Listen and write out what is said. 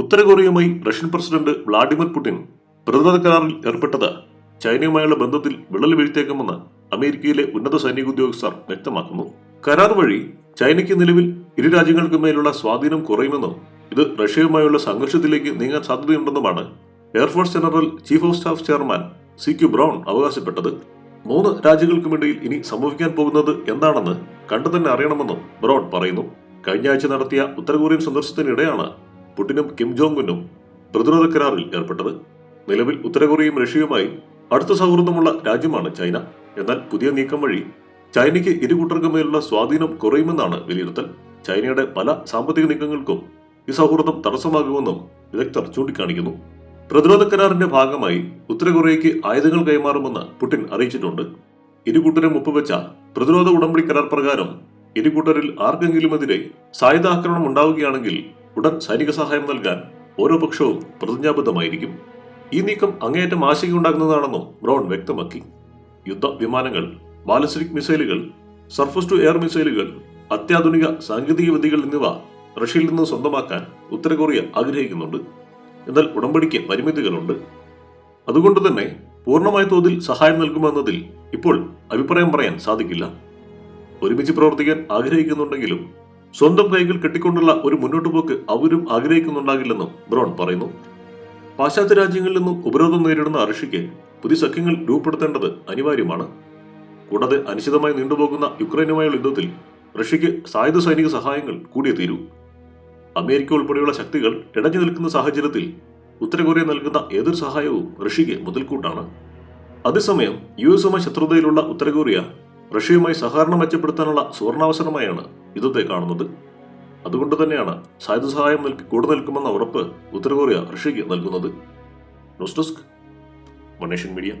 ഉത്തര കൊറിയയുമായി Russian president Vladimir Putin പ്രതിരോധ കരാറിൽ ഏർപ്പെട്ടത് ചൈനയുമായുള്ള ബന്ധത്തിൽ വിള്ളൽ വീഴ്ത്തേക്കുമെന്ന് അമേരിക്കയിലെ ഉന്നത സൈനിക ഉദ്യോഗസ്ഥർ വ്യക്തമാക്കുന്നു. കരാർ വഴി ചൈനയ്ക്ക് നിലവിൽ ഇരു രാജ്യങ്ങൾക്കുമേലുള്ള സ്വാധീനം കുറയുമെന്നും ഇത് റഷ്യയുമായുള്ള സംഘർഷത്തിലേക്ക് നീങ്ങാൻ സാധ്യതയുണ്ടെന്നുമാണ് air force general chief of staff chairman C Q Brown അവകാശപ്പെട്ടത്. മൂന്ന് രാജ്യങ്ങൾക്കുമിടയിൽ ഇനി സംഭവിക്കാൻ പോകുന്നത് എന്താണെന്ന് കണ്ടു തന്നെ അറിയണമെന്നും ബ്രൗൺ പറയുന്നു. കഴിഞ്ഞ ആഴ്ച നടത്തിയ ഉത്തര കൊറിയൻ സന്ദർശനത്തിനിടെയാണ് പുടിനും കിം ജോങ് ഉന്നും പ്രതിരോധ കരാറിൽ ഏർപ്പെട്ടത്. നിലവിൽ ഉത്തരകൊറിയയും റഷ്യയുമായി അടുത്ത സൗഹൃദമുള്ള രാജ്യമാണ് ചൈന. എന്നാൽ പുതിയ നീക്കം വഴി ചൈനയ്ക്ക് ഇരു കൂട്ടർക്കും സ്വാധീനം കുറയുമെന്നാണ് വിലയിരുത്തൽ. ചൈനയുടെ പല സാമ്പത്തിക നീക്കങ്ങൾക്കും ഈ സൗഹൃദം തടസ്സമാകുമെന്നും വിദഗ്ധർ ചൂണ്ടിക്കാണിക്കുന്നു. പ്രതിരോധ കരാറിന്റെ ഭാഗമായി ഉത്തരകൊറിയയ്ക്ക് ആയുധങ്ങൾ കൈമാറുമെന്ന് പുടിൻ അറിയിച്ചിട്ടുണ്ട്. ഇരു കൂട്ടരും ഒപ്പുവെച്ച പ്രതിരോധ ഉടമ്പടി കരാർ പ്രകാരം ഇരു കൂട്ടരിൽ ആർക്കെങ്കിലുമെതിരെ സായുധാക്രമണം ഉണ്ടാവുകയാണെങ്കിൽ ഉടൻ സൈനിക സഹായം നൽകാൻ ഓരോ പക്ഷവും പ്രതിജ്ഞാബദ്ധമായിരിക്കും. ഈ നീക്കം അങ്ങേയറ്റം ആശങ്കയുണ്ടാക്കുന്നതാണെന്നും ബ്രൗൺ വ്യക്തമാക്കി. യുദ്ധ വിമാനങ്ങൾ ബാലിസ്റ്റിക് മിസൈലുകൾ സർഫസ് ടു എയർ മിസൈലുകൾ അത്യാധുനിക സാങ്കേതിക വിദ്യകൾ എന്നിവ റഷ്യയിൽ നിന്ന് സ്വന്തമാക്കാൻ ഉത്തരകൊറിയ ആഗ്രഹിക്കുന്നുണ്ട്. എന്നാൽ ഉടമ്പടിക്ക് പരിമിതികളുണ്ട്. അതുകൊണ്ട് തന്നെ പൂർണമായ തോതിൽ സഹായം നൽകുമെന്നതിൽ ഇപ്പോൾ അഭിപ്രായം പറയാൻ സാധിക്കില്ല. ഒരുമിച്ച് പ്രവർത്തിക്കാൻ ആഗ്രഹിക്കുന്നുണ്ടെങ്കിലും സ്വന്തം കൈകൾ കെട്ടിക്കൊണ്ടുള്ള ഒരു മുന്നോട്ടുപോക്ക് അവരും ആഗ്രഹിക്കുന്നുണ്ടാകില്ലെന്നും ബ്രോൺ പറയുന്നു. പാശ്ചാത്യ രാജ്യങ്ങളിൽ നിന്നും ഉപരോധം നേരിടുന്ന റഷ്യയ്ക്ക് പുതിയ സഖ്യങ്ങൾ രൂപപ്പെടുത്തേണ്ടത് അനിവാര്യമാണ്. കൂടാതെ അനിശ്ചിതമായി നീണ്ടുപോകുന്ന യുക്രൈനുമായുള്ള യുദ്ധത്തിൽ റഷ്യയ്ക്ക് സായുധ സൈനിക സഹായങ്ങൾ കൂടിയേ തീരൂ. അമേരിക്ക ഉൾപ്പെടെയുള്ള ശക്തികൾ ഇടഞ്ഞു നിൽക്കുന്ന സാഹചര്യത്തിൽ ഉത്തര കൊറിയ നൽകുന്ന ഏതൊരു സഹായവും റഷ്യയ്ക്ക് മുതൽക്കൂട്ടാണ്. അതേസമയം യു എസുമായി ശത്രുതയിലുള്ള ഉത്തര കൊറിയ റഷ്യയുമായി സഹകരണം മെച്ചപ്പെടുത്താനുള്ള സുവർണാവസരമായാണ് യുദ്ധത്തെ കാണുന്നത്. അതുകൊണ്ട് തന്നെയാണ് സായുധ സഹായം നൽകി കൂടെ നിൽക്കുമെന്ന ഉറപ്പ് ഉത്തര കൊറിയ റഷ്യയ്ക്ക് നൽകുന്നത്. ന്യൂസ് ഡെസ്ക് മണേഷ്യൻ മീഡിയ.